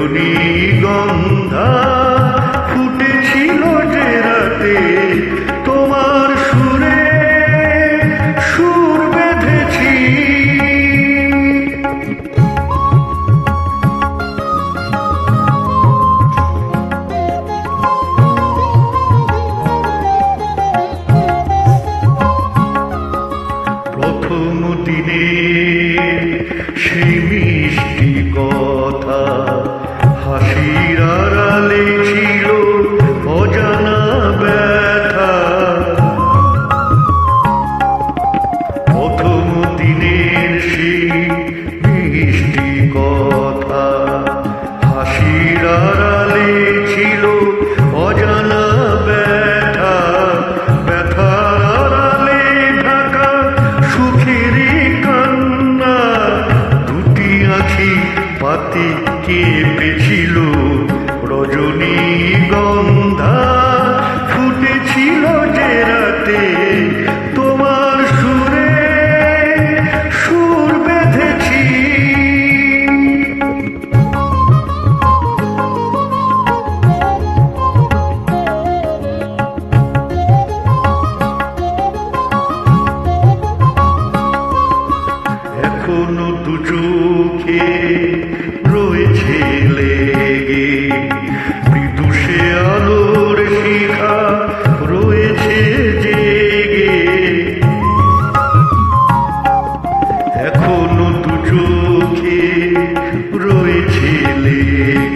রজনী গন্ধা কেঁপেছিল রজনী গন্ধা ফুটেছিল যে রাতে। তোমার সুরে সুর বেঁধেছি। এখনও দু চোখে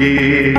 You.